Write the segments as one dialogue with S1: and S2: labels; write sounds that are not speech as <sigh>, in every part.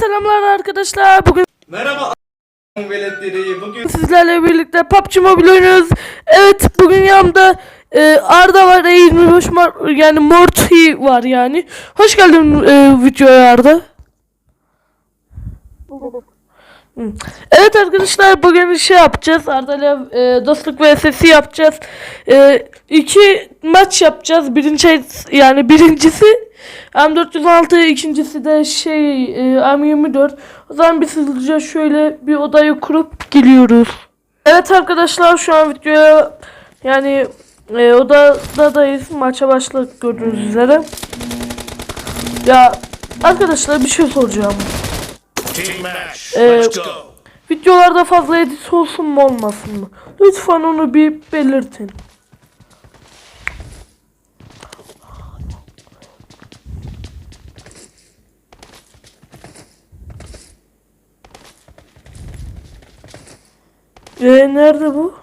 S1: selamlar arkadaşlar. Bugün
S2: Merhaba veletleri. Bugün
S1: sizlerle birlikte PUBG Mobile oynuyoruz. Evet bugün yanımda e, Arda var, Eğil hoş mar- yani Morty var yani. Hoş geldin e, videoya Arda. Evet arkadaşlar bugün şey yapacağız. Arda ile e, dostluk vs yapacağız. E, iki maç yapacağız. Birinci yani birincisi M416 ikincisi de şey e, M24. O zaman biz hızlıca şöyle bir odayı kurup geliyoruz. Evet arkadaşlar şu an videoya yani e, odadayız. Maça başladık gördüğünüz üzere. Ya arkadaşlar bir şey soracağım. Ee. Videolarda fazla edit olsun mu olmasın mı? Lütfen onu bir belirtin. Ee, nerede bu?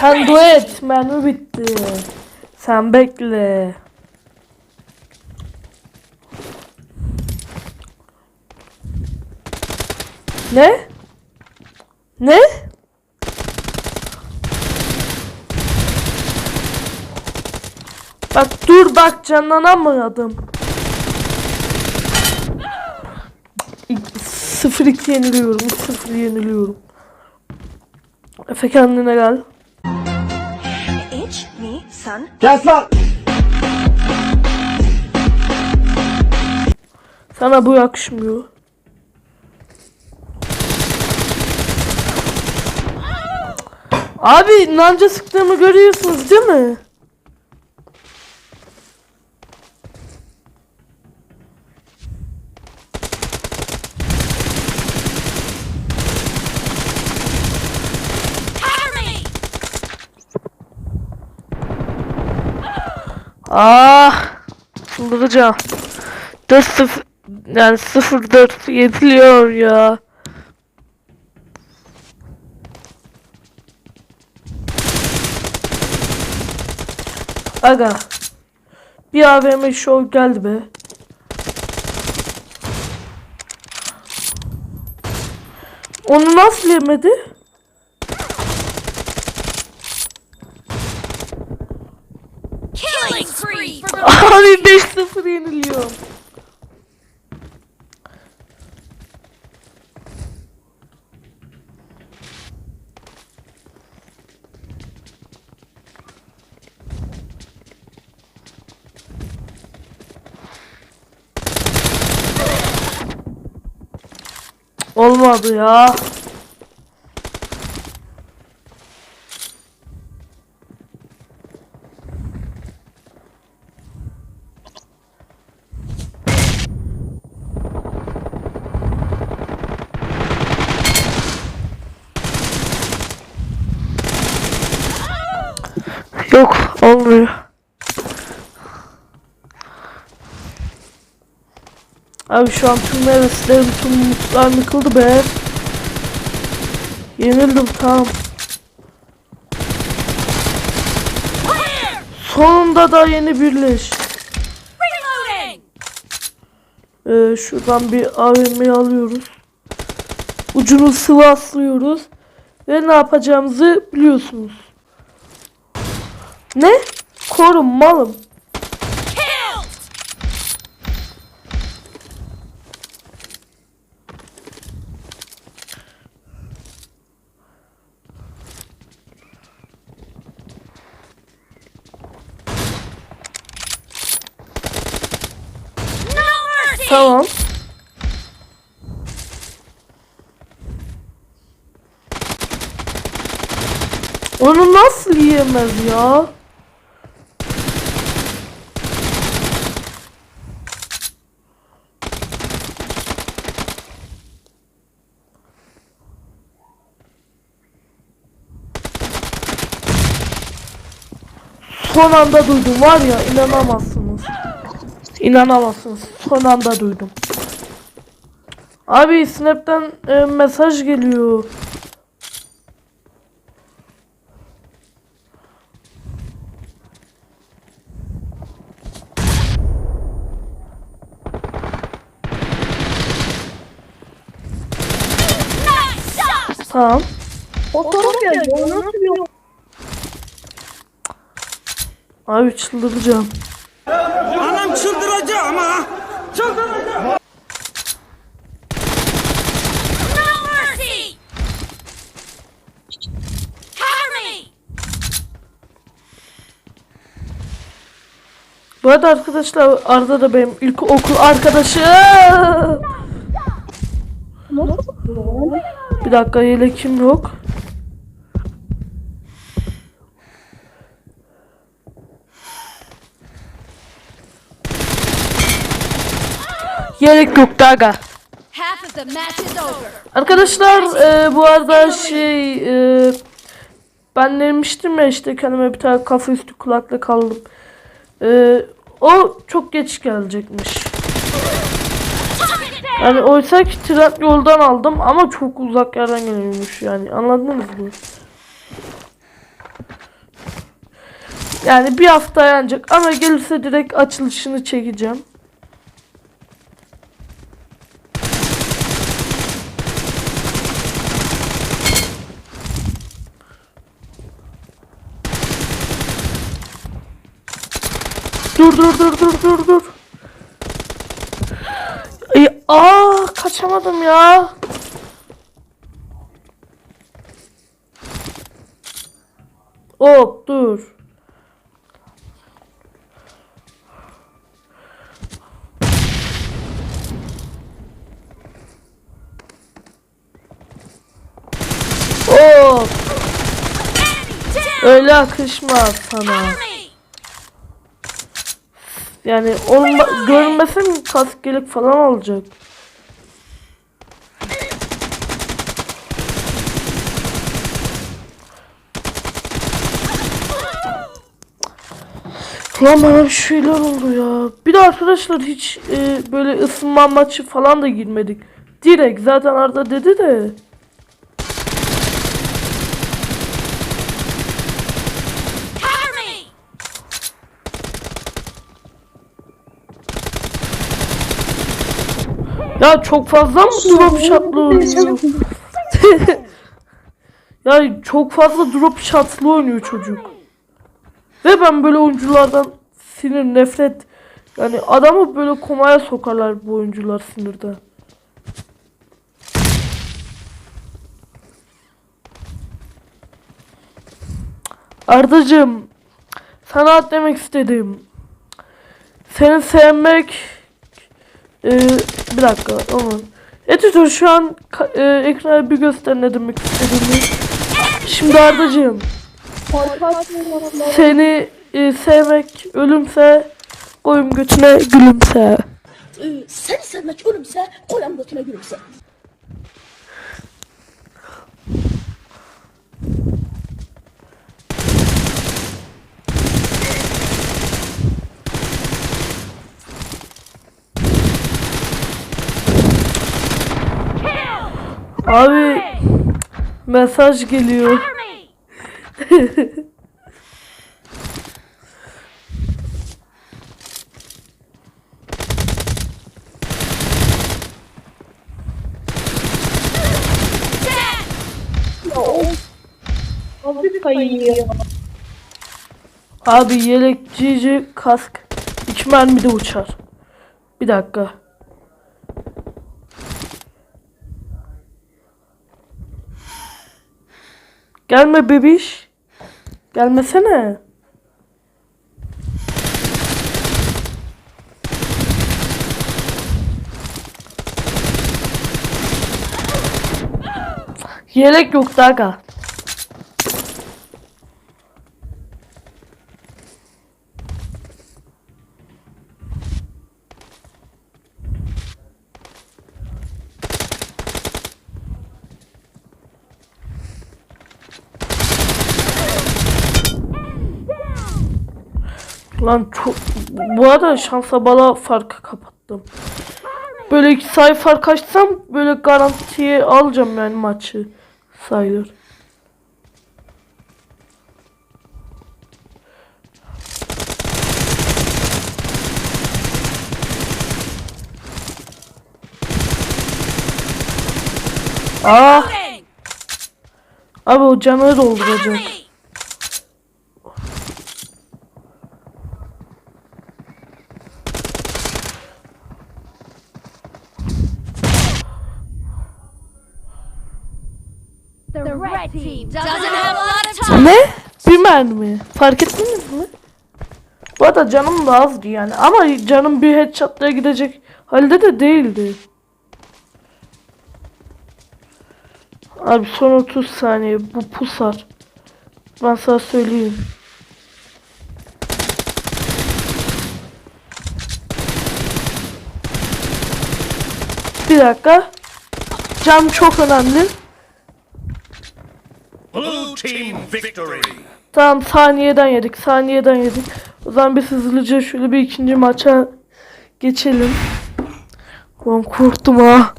S1: Sen duet, mermi bitti. Sen bekle. Ne? Ne? Bak dur bak canlanamadım. 0-2 yeniliyorum. 0 yeniliyorum. Efe kendine gel.
S3: It's me, son.
S1: Sana bu yakışmıyor. Abi nanca sıktığımı görüyorsunuz değil mi? Ah! Çıldıracağım. 4 0 yani 0 4 yediliyor ya. Aga. Bir AVM show geldi be. Onu nasıl yemedi? <laughs> Abi 5-0 yeniliyor. Olmadı ya. Yok olmuyor. Abi şu an tüm heveslerim, tüm umutlarım yıkıldı be. Yenildim tamam. Sonunda da yeni birleş. Ee, şuradan bir AVM'yi alıyoruz. Ucunu sıvaslıyoruz. Ve ne yapacağımızı biliyorsunuz. Ne? Korun malım.
S4: Killed. No mercy.
S1: Tamam. Onu nasıl yiyemez ya? Son anda duydum var ya inanamazsınız. İnanamazsınız. Son anda duydum. Abi Snap'ten e, mesaj geliyor. Tamam.
S3: O taraf geldi. Nasıl bir
S1: Abi çıldıracağım.
S5: Anam
S4: mercy! Cover me!
S1: Bu arada arkadaşlar Arda da benim ilk okul arkadaşım. Bir dakika. Yelek yok
S4: match is over.
S1: Arkadaşlar e, bu arada şey e, ben demiştim ya işte kendime bir tane kafa üstü kulaklık aldım. E, o çok geç gelecekmiş. Yani oysa ki tren yoldan aldım ama çok uzak yerden geliyormuş yani anladınız mı? Yani bir hafta yanacak ama gelirse direkt açılışını çekeceğim. Dur dur dur dur dur dur. Ay, aa kaçamadım ya. Hop dur. Hop öyle akışmaz sana. Yani olma, görünmesin kask gelip falan olacak. Lan bana bir şeyler oldu ya. Bir de arkadaşlar hiç e, böyle ısınma maçı falan da girmedik. Direkt zaten Arda dedi de. Ya çok fazla mı drop shot'lı oynuyor? <laughs> ya çok fazla drop shot'lı oynuyor çocuk. Ve ben böyle oyunculardan sinir, nefret yani adamı böyle komaya sokarlar bu oyuncular sinirden. Ardacığım sana demek istedim. Seni sevmek ee, bir dakika aman. Editör şu an e, ekrana bir göster demek istediğimi. Şimdi Ardacığım seni e, sevmek ölümse koyun götüne gülümse.
S3: Ee, Seni sevmek ölümse koyam götüne gülümse.
S1: Abi mesaj geliyor.
S3: Abi
S1: yelek, cici, kask. İki mermi de uçar. Bir dakika. Gelme bebiş. Gelmesene. Yelek yok daga. Lan çok... Bu arada şansa bala farkı kapattım. Böyle sayı fark açsam böyle garantiye alacağım yani maçı sayılır. Ah! Abi o canı dolduracak. Mermi. Fark ettiniz mi? Bu arada canım da azdı yani. Ama canım bir headshot'la gidecek halde de değildi. Abi son 30 saniye bu pusar. Ben sana söyleyeyim. Bir dakika. Cam çok önemli.
S6: Blue team victory.
S1: Tamam saniyeden yedik. Saniyeden yedik. O zaman biz hızlıca şöyle bir ikinci maça geçelim. Ulan korktum ha.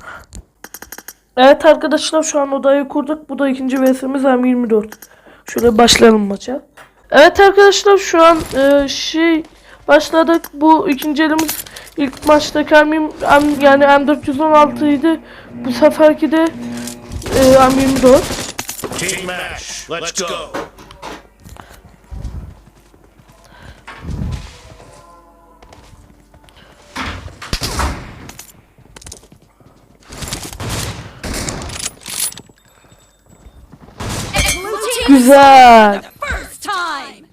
S1: Evet arkadaşlar şu an odayı kurduk. Bu da ikinci VS'miz M24. Şöyle başlayalım maça. Evet arkadaşlar şu an e, şey başladık. Bu ikinci elimiz ilk maçtaki M, M yani M416 idi. Bu seferki de e, M24.
S6: Team match. Let's go.
S1: Güzel.
S4: first time.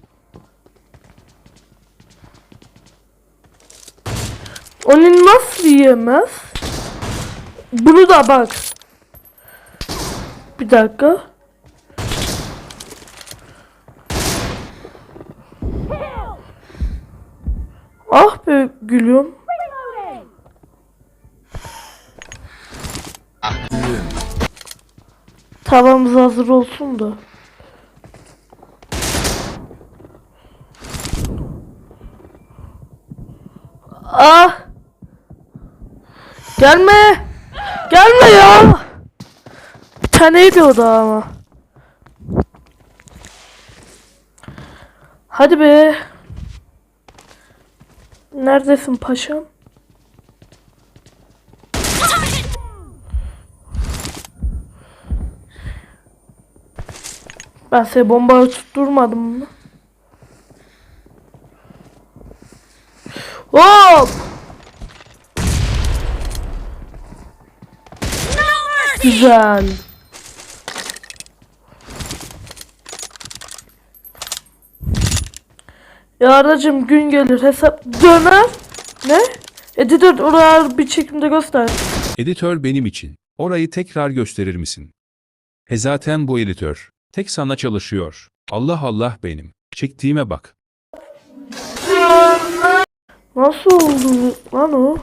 S1: Onu nasıl yiyemez? Bunu da bak. Bir dakika. Ah be gülüyorum. Tavamız hazır olsun da. Ah! Gelme! Gelme ya! Bir taneydi o da ama. Hadi be. Neredesin paşam? Ben seni bombaya tutturmadım mı? Hop! Güzel. Ya aracım gün gelir hesap döner. Ne? Editör oraya bir çekimde göster.
S7: Editör benim için. Orayı tekrar gösterir misin? He zaten bu editör. Tek sana çalışıyor. Allah Allah benim. Çektiğime bak.
S1: Nasıl oldu lan o?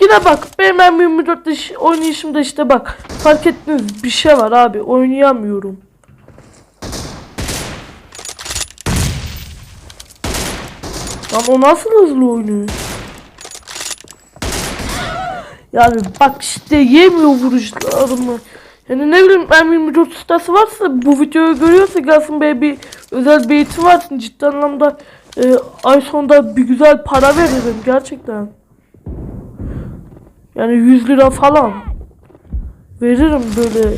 S1: Yine bak benim ben 24 iş, oynayışımda işte bak. Fark ettiniz bir şey var abi oynayamıyorum. Lan o nasıl hızlı oynuyor? Yani bak işte yemiyor vuruşlarımı. Yani ne bileyim ben 24 ustası varsa bu videoyu görüyorsa be bir özel bir eğitim varsın ciddi anlamda e, ay sonunda bir güzel para veririm gerçekten. Yani 100 lira falan veririm böyle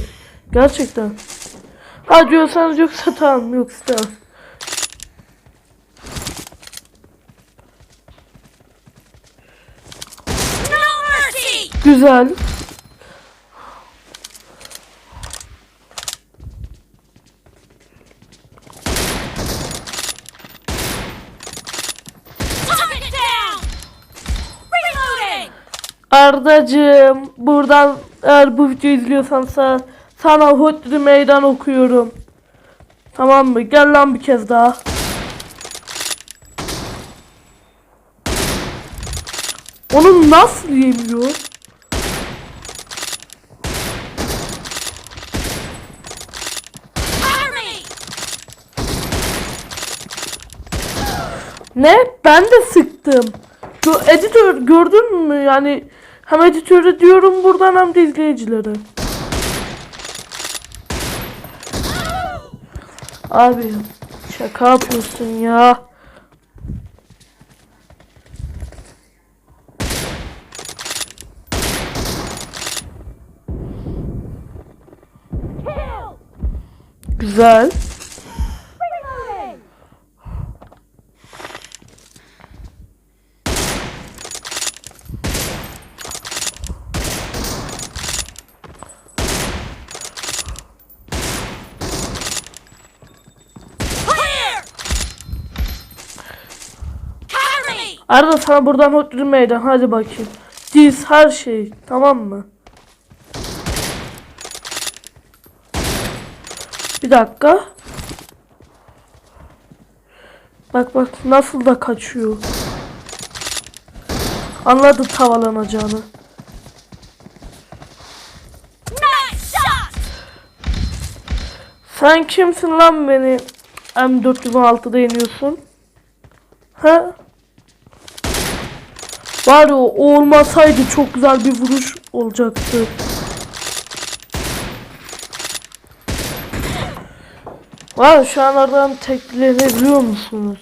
S1: gerçekten. Ha diyorsanız yoksa <laughs> tamam.
S4: No mercy.
S1: Güzel. Ardacığım buradan eğer bu videoyu izliyorsan sana, sana hodri meydan okuyorum. Tamam mı? Gel lan bir kez daha. Onu nasıl yemiyor? Ne? Ben de sıktım. Gö- editör gördün mü? Yani hem editöre diyorum buradan hem de izleyicilere. Abi şaka yapıyorsun ya. Güzel. Arda sana buradan hodri meydan hadi bakayım. Diz her şey tamam mı? Bir dakika. Bak bak nasıl da kaçıyor. Anladı tavalanacağını. Sen kimsin lan beni M416'da yeniyorsun? Ha? Var o olmasaydı çok güzel bir vuruş olacaktı. Var şu an oradan teklenebiliyor musunuz?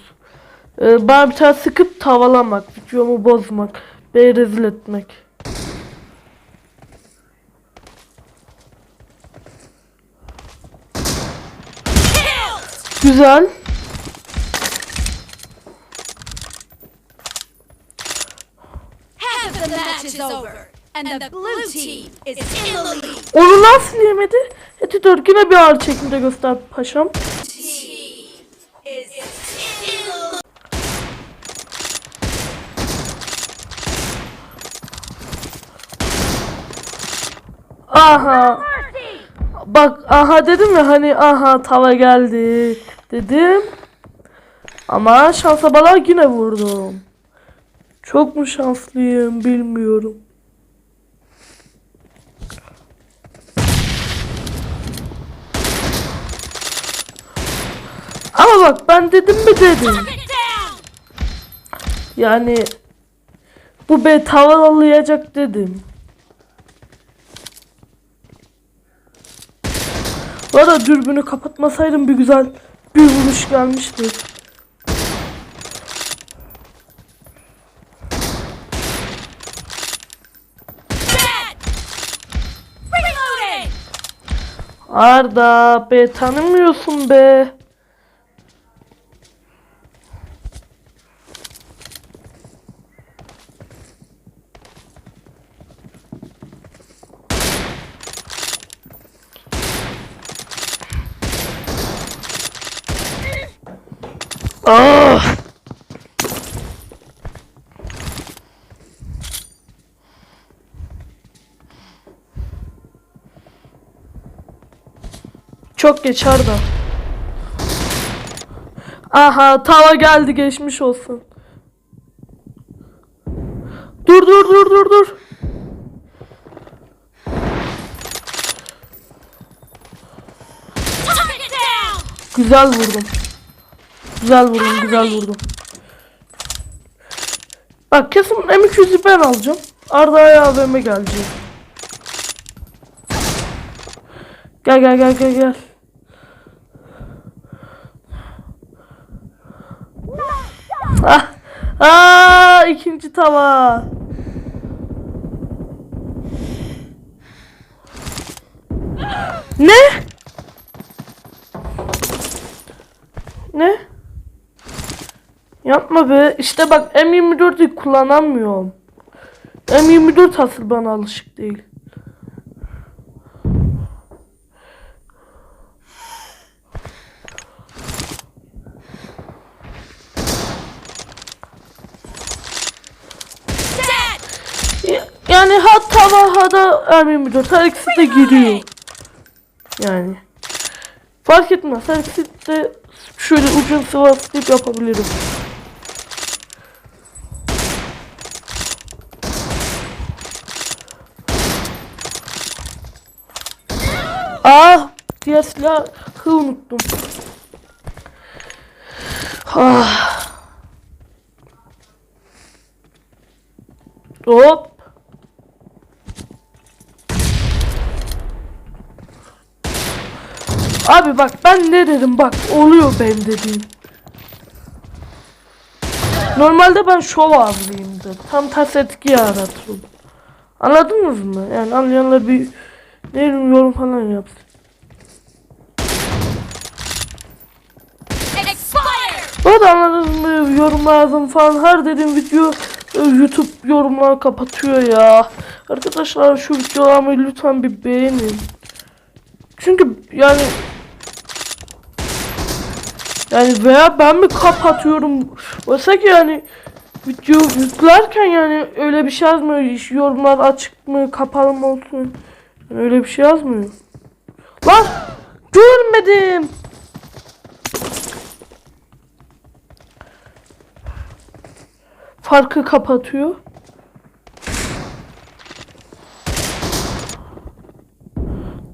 S1: Ee, bana bir tane sıkıp tavalamak, videomu bozmak, beni rezil etmek. Güzel.
S4: Half of the match
S1: Onu nasıl yemedi? Eti dört yine bir ağır çekimde göster paşam. Aha. Bak aha dedim ya hani aha tava geldi dedim. Ama şansa bala yine vurdum. Çok mu şanslıyım bilmiyorum. Ama bak ben dedim mi dedim. Yani bu be tavalayacak dedim. Bu arada dürbünü kapatmasaydım bir güzel bir vuruş gelmişti. Arda be tanımıyorsun be. Ah! Çok geç Arda. Aha tava geldi geçmiş olsun. Dur dur dur dur dur. Güzel vurdum. Güzel vurdum, güzel vurdum. Bak kesin M200'ü ben alacağım. Arda'ya AVM gelecek. Gel gel gel gel gel. Ah, ah ikinci tava. Ne? Ne? Yapma be. İşte bak M24'ü kullanamıyorum. M24 asıl bana alışık değil.
S4: Dead!
S1: Ya- Yani ha tava da M24 her ikisi de giriyor. Yani. Fark etmez. Her ikisi de şöyle ucun sıvaslayıp yapabilirim. Ah! Diğer silahı unuttum. Ah. Hop. Abi bak ben ne dedim bak oluyor ben dediğim. Normalde ben şov avlıyımdır. Tam tas etki yaratırım. Anladınız mı? Yani anlayanlar bir ne bileyim, yorum falan yapsın. Bu da anladınız mı? Yorum lazım falan. Her dediğim video e, YouTube yorumlar kapatıyor ya. Arkadaşlar şu videolarımı lütfen bir beğenin. Çünkü yani yani veya ben mi kapatıyorum? Oysa ki yani video yüklerken yani öyle bir şey yazmıyor. İş- Yorumlar açık mı kapalı mı olsun. Yani öyle bir şey yazmıyor. Lan görmedim. Farkı kapatıyor.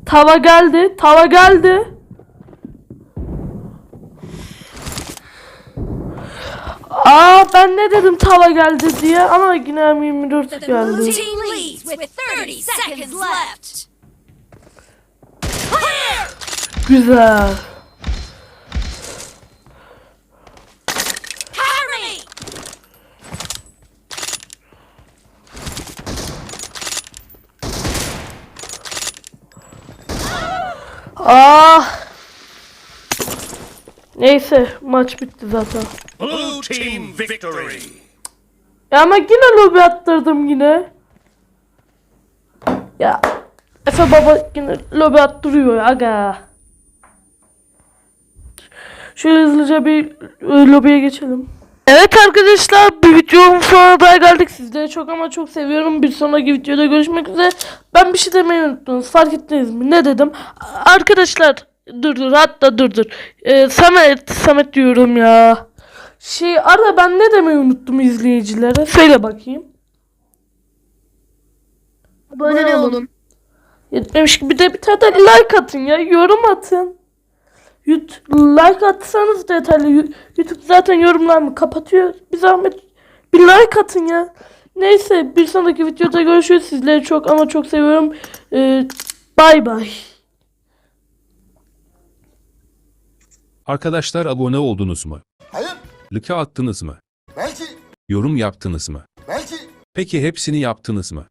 S1: Tava geldi. Tava geldi. Aa ben ne dedim tava geldi diye ama yine M24
S4: The blue
S1: geldi.
S4: team leads with 30 seconds left. Clear!
S1: Güzel. Ah. Neyse maç bitti zaten.
S6: Blue team victory.
S1: Ya ama yine lobi attırdım yine. Ya Efe baba yine lobi attırıyor aga. Şöyle hızlıca bir e, lobiye geçelim. Evet arkadaşlar bir videonun sonuna daha geldik. Sizleri çok ama çok seviyorum. Bir sonraki videoda görüşmek üzere. Ben bir şey demeyi unuttunuz. Fark ettiniz mi? Ne dedim? Arkadaşlar dur dur hatta dur dur. Ee, Samet, Samet diyorum ya. Şey arada ben ne demeyi unuttum izleyicilere? Söyle bakayım.
S3: Abone olun.
S1: Yetmemiş gibi de bir tane de like atın ya. Yorum atın. Yut, like atsanız da yeterli. Yu- YouTube zaten yorumlarımı kapatıyor. Bir zahmet bir like atın ya. Neyse bir sonraki videoda görüşürüz. Sizleri çok ama çok seviyorum. Ee, bay bay.
S7: Arkadaşlar abone oldunuz mu? Like attınız mı?
S8: Belki.
S7: Yorum yaptınız mı?
S8: Belki.
S7: Peki hepsini yaptınız mı?